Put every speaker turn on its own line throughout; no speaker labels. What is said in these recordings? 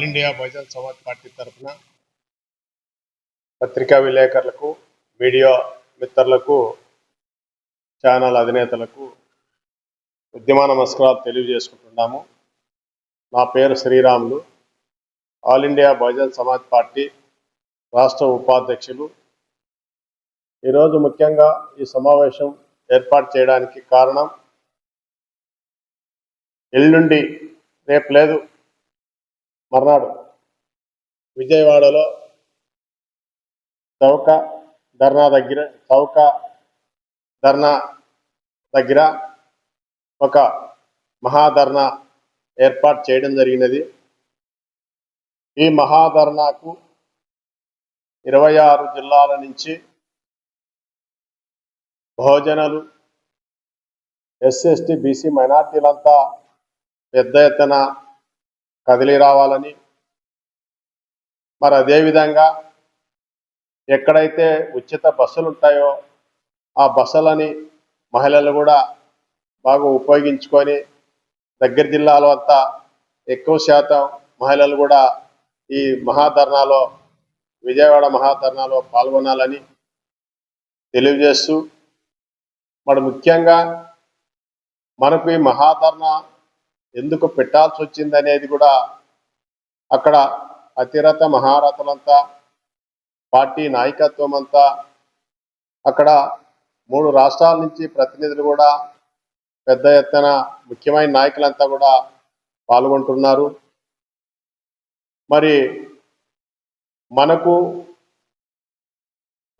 All India Bahujan Samaj Party తరఫున పత్రికా విలేకరులకు మీడియా మిత్రులకు ఛానల్ అధినేతలకు ఉద్యమ నమస్కారాలు తెలియజేసుకుంటున్నాము. నా పేరు Sriramulu. All India Bahujan Samaj Party రాష్ట్ర ఉపాధ్యక్షులు. ఈరోజు ముఖ్యంగా ఈ సమావేశం ఏర్పాటు చేయడానికి కారణం ఎల్లుండి రేపు లేదు మర్నాడు విజయవాడలో చౌక ధర్నా దగ్గర చౌక ధర్నా దగ్గర ఒక మహాధర్నా ఏర్పాటు చేయడం జరిగినది. ఈ మహాధర్నాకు ఇరవై ఆరు జిల్లాల నుంచి బహుజనులు ఎస్సీ ఎస్టీ బీసీ మైనార్టీలంతా పెద్ద ఎత్తున కదిలి రావాలని. మరి అదేవిధంగా ఎక్కడైతే ఉచిత బస్సులు ఉంటాయో ఆ బస్సులని మహిళలు కూడా బాగా ఉపయోగించుకొని దగ్గర జిల్లాలో అంతా ఎక్కువ శాతం మహిళలు కూడా ఈ మహాధర్నాలో విజయవాడ మహాధర్నాలో పాల్గొనాలని తెలియజేస్తూ మరి ముఖ్యంగా మనకు ఈ మహాధర్నా ఎందుకు పెట్టాల్సి వచ్చింది అనేది కూడా అక్కడ అతిరథ మహారథులంతా పార్టీ నాయకత్వం అంతా అక్కడ మూడు రాష్ట్రాల నుంచి ప్రతినిధులు కూడా పెద్ద ఎత్తున ముఖ్యమైన నాయకులంతా కూడా పాల్గొంటున్నారు. మరి మనకు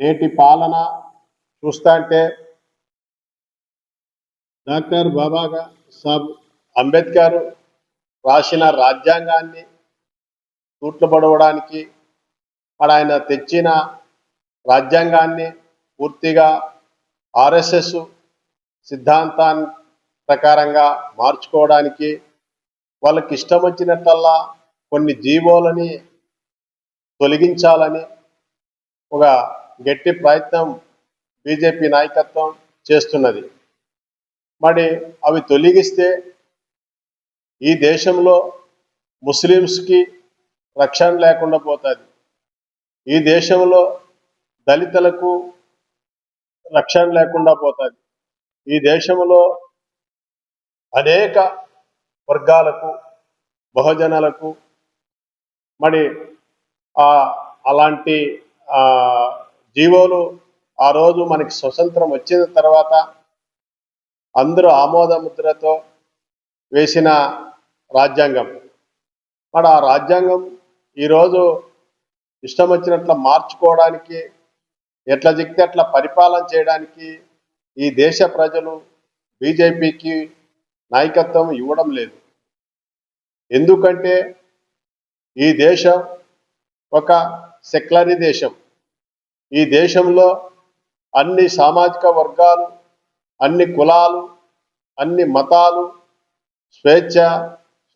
నేటి పాలన చూస్తా అంటే డాక్టర్ బాబాగా సాబ్ అంబేద్కర్ రాసిన రాజ్యాంగాన్ని తూట్లు పడవడానికి మరి ఆయన తెచ్చిన రాజ్యాంగాన్ని పూర్తిగా ఆర్ఎస్ఎస్ సిద్ధాంతాన్ని ప్రకారంగా మార్చుకోవడానికి వాళ్ళకి ఇష్టం వచ్చినట్టల్లా కొన్ని జీవోలని తొలగించాలని ఒక గట్టి ప్రయత్నం బీజేపీ నాయకత్వం చేస్తున్నది. మరి అవి తొలగిస్తే ఈ దేశంలో ముస్లిమ్స్కి రక్షణ లేకుండా పోతుంది. ఈ దేశంలో దళితులకు రక్షణ లేకుండా పోతుంది. ఈ దేశంలో అనేక వర్గాలకు బహుజనాలకు మరి ఆ అలాంటి జీవోలు ఆ రోజు మనకి స్వతంత్రం వచ్చిన తర్వాత అందరూ ఆమోదముద్రతో వేసిన రాజ్యాంగం. మరి ఆ రాజ్యాంగం ఈరోజు ఇష్టం వచ్చినట్ల మార్చుకోవడానికి ఎట్లా చెక్తే అట్లా పరిపాలన చేయడానికి ఈ దేశ ప్రజలు బీజేపీకి నాయకత్వం ఇవ్వడం లేదు. ఎందుకంటే ఈ దేశం ఒక సెక్యులరీ దేశం. ఈ దేశంలో అన్ని సామాజిక వర్గాలు అన్ని కులాలు అన్ని మతాలు స్వేచ్ఛ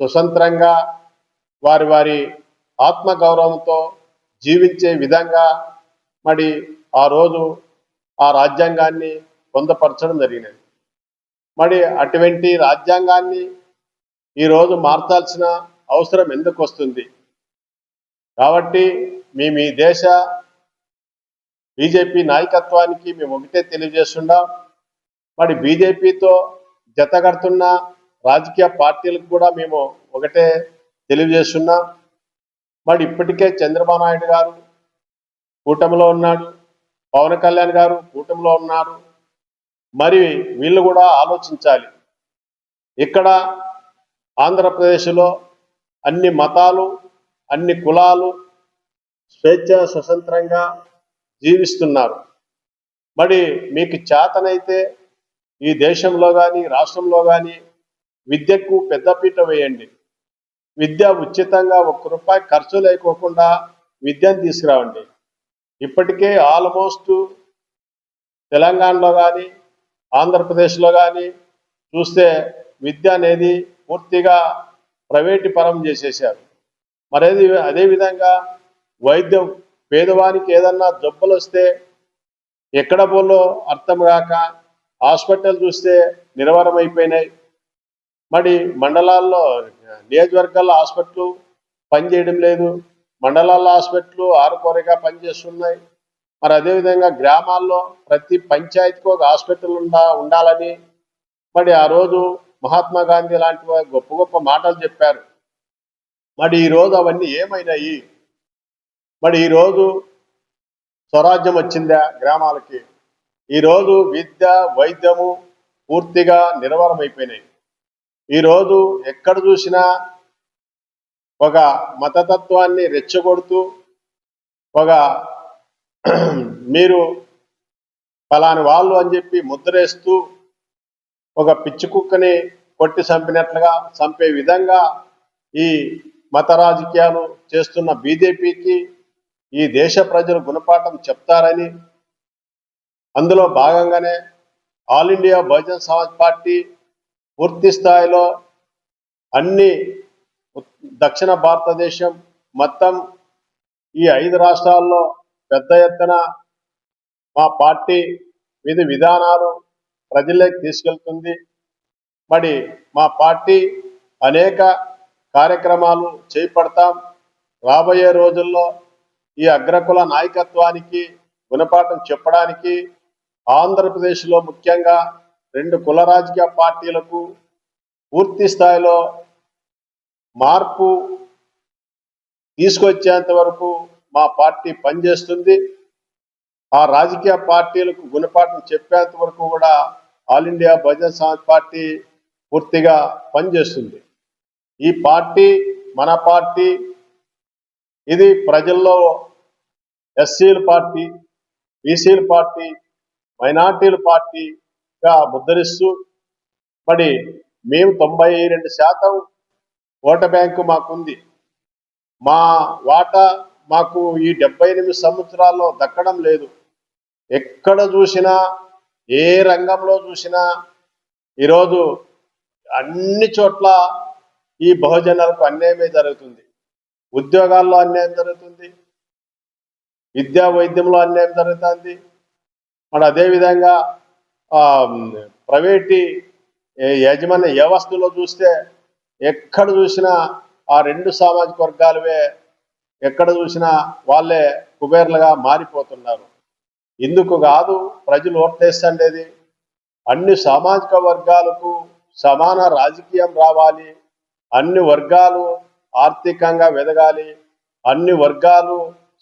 స్వతంత్రంగా వారి వారి ఆత్మగౌరవంతో జీవించే విధంగా మరి ఆ రోజు ఆ రాజ్యాంగాన్ని పొందపరచడం జరిగినది. మరి అటువంటి రాజ్యాంగాన్ని ఈరోజు మార్చాల్సిన అవసరం ఎందుకు వస్తుంది? కాబట్టి మేము ఈ దేశ బీజేపీ నాయకత్వానికి మేము ఒకటే తెలియజేస్తున్నాం మరి బీజేపీతో జతగడుతున్న రాజకీయ పార్టీలకు కూడా మేము ఒకటే తెలియజేస్తున్నాం. మరి ఇప్పటికే చంద్రబాబు నాయుడు గారు కూటమిలో ఉన్నాడు పవన్ కళ్యాణ్ గారు కూటమిలో ఉన్నారు. మరి వీళ్ళు కూడా ఆలోచించాలి. ఇక్కడ ఆంధ్రప్రదేశ్లో అన్ని మతాలు అన్ని కులాలు స్వేచ్ఛ స్వతంత్రంగా జీవిస్తున్నారు. మరి మీకు చేతనైతే ఈ దేశంలో కానీ రాష్ట్రంలో కానీ విద్యకు పెద్దపీట వేయండి. విద్య ఉచితంగా ఒక్క రూపాయి ఖర్చు లేకోకుండా విద్యను తీసుకురావండి. ఇప్పటికే ఆల్మోస్ట్ తెలంగాణలో కానీ ఆంధ్రప్రదేశ్లో కానీ చూస్తే విద్య అనేది పూర్తిగా ప్రైవేటు పరం చేసేసారు మరేది అదేవిధంగా వైద్యం పేదవానికి ఏదన్నా జబ్బులు వస్తే ఎక్కడ పోలో అర్థం కాక హాస్పిటల్ చూస్తే నిరవరం మరి మండలాల్లో నియోజకవర్గాల్లో హాస్పిటల్ పనిచేయడం లేదు. మండలాల్లో హాస్పిటల్ ఆరుకోరగా పనిచేస్తున్నాయి మరి అదేవిధంగా గ్రామాల్లో ప్రతి పంచాయతీకి ఒక హాస్పిటల్ ఉండా ఉండాలని మరి ఆ రోజు మహాత్మా గాంధీ లాంటి గొప్ప గొప్ప మాటలు చెప్పారు. మరి ఈ రోజు అవన్నీ ఏమైనాయి? మరి ఈ రోజు స్వరాజ్యం వచ్చిందా గ్రామాలకి? ఈరోజు విద్య వైద్యము పూర్తిగా నిర్వరమైపోయినాయి ఈరోజు ఎక్కడ చూసినా ఒక మతతత్వాన్ని రెచ్చగొడుతూ ఒక మీరు ఫలాని వాళ్ళు అని చెప్పి ముద్రేస్తూ ఒక పిచ్చి కుక్కని కొట్టి చంపినట్లుగా చంపే విధంగా ఈ మత రాజకీయాలు చేస్తున్న బీజేపీకి ఈ దేశ ప్రజలు గుణపాఠం చెప్తారని అందులో భాగంగానే All India Bahujan Samaj Party పూర్తి స్థాయిలో అన్ని దక్షిణ భారతదేశం మొత్తం ఈ ఐదు రాష్ట్రాల్లో పెద్ద ఎత్తున మా పార్టీ విధి విధానాలు ప్రజల్లోకి తీసుకెళ్తుంది. మరి మా పార్టీ అనేక కార్యక్రమాలు చేపడతాం. రాబోయే రోజుల్లో ఈ అగ్రకుల నాయకత్వానికి గుణపాఠం చెప్పడానికి ఆంధ్రప్రదేశ్లో ముఖ్యంగా రెండు కుల రాజకీయ పార్టీలకు పూర్తి స్థాయిలో మార్పు తీసుకొచ్చేంత వరకు మా పార్టీ పనిచేస్తుంది. ఆ రాజకీయ పార్టీలకు గుణపాఠం చెప్పేంత వరకు కూడా All India Bahujan Samaj Party పూర్తిగా పనిచేస్తుంది. ఈ పార్టీ మన పార్టీ ఇది ప్రజల్లో ఎస్సీల పార్టీ బీసీల పార్టీ మైనార్టీల పార్టీ ముద్దరిస్తూ మరి మేము తొంభై రెండు శాతం ఓట బ్యాంకు మాకుంది. మా వాటా మాకు ఈ డెబ్బై ఎనిమిది సంవత్సరాల్లో దక్కడం లేదు. ఎక్కడ చూసినా ఏ రంగంలో చూసినా ఈరోజు అన్ని చోట్ల ఈ బహుజనాలకు అన్యాయమే జరుగుతుంది. ఉద్యోగాల్లో అన్యాయం జరుగుతుంది. విద్యా వైద్యంలో అన్యాయం జరుగుతుంది. మరి అదేవిధంగా ప్రైవేటీ యాజమాన్య వ్యవస్థలో చూస్తే ఎక్కడ చూసినా ఆ రెండు సామాజిక వర్గాలవే ఎక్కడ చూసినా వాళ్ళే కుబేర్లుగా మారిపోతున్నారు. ఇందుకు కాదు ప్రజలు ఓట్లేస్తుండేది అన్ని సామాజిక వర్గాలకు సమాన రాజకీయం రావాలి. అన్ని వర్గాలు ఆర్థికంగా వెదగాలి. అన్ని వర్గాలు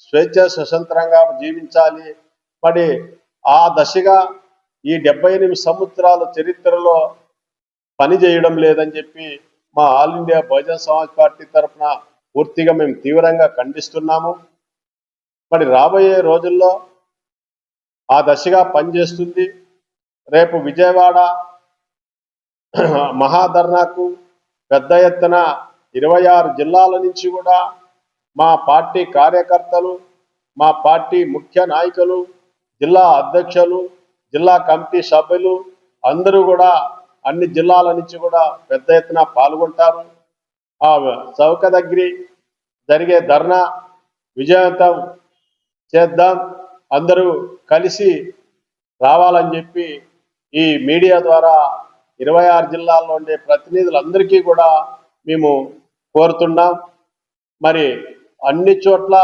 స్వేచ్ఛ స్వతంత్రంగా జీవించాలి. మరి ఆ దశగా ఈ డెబ్బై ఎనిమిది సంవత్సరాల చరిత్రలో పని చేయడం లేదని చెప్పి మా All India Bahujan Samaj Party తరఫున పూర్తిగా మేము తీవ్రంగా ఖండిస్తున్నాము. మరి రాబోయే రోజుల్లో ఆ దశగా పనిచేస్తుంది. రేపు విజయవాడ మహాధర్నాకు పెద్ద ఎత్తున ఇరవై ఆరు జిల్లాల నుంచి కూడా మా పార్టీ కార్యకర్తలు మా పార్టీ ముఖ్య నాయకులు జిల్లా అధ్యక్షులు జిల్లా కమిటీ సభ్యులు అందరూ కూడా అన్ని జిల్లాల నుంచి కూడా పెద్ద ఎత్తున పాల్గొంటారు. ఆ చౌక దగ్గర జరిగే ధర్నా విజయవంతం చేద్దాం. అందరూ కలిసి రావాలని చెప్పి ఈ మీడియా ద్వారా ఇరవై ఆరు జిల్లాల్లో ఉండే ప్రతినిధులందరికీ కూడా మేము కోరుతున్నాం. మరి అన్ని చోట్ల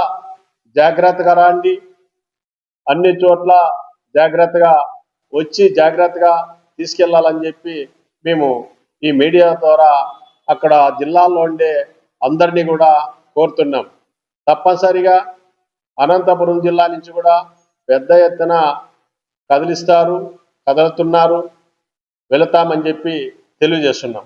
జాగ్రత్తగా రాండి. అన్ని చోట్ల జాగ్రత్తగా వచ్చి జాగ్రత్తగా తీసుకెళ్ళాలని చెప్పి మేము ఈ మీడియా ద్వారా అక్కడ జిల్లాల్లో ఉండే అందరినీ కూడా కోరుతున్నాం. తప్పనిసరిగా అనంతపురం జిల్లా నుంచి కూడా పెద్ద ఎత్తున కదిలిస్తారు కదులుతున్నారు వెళతామని చెప్పి తెలియజేస్తున్నాం.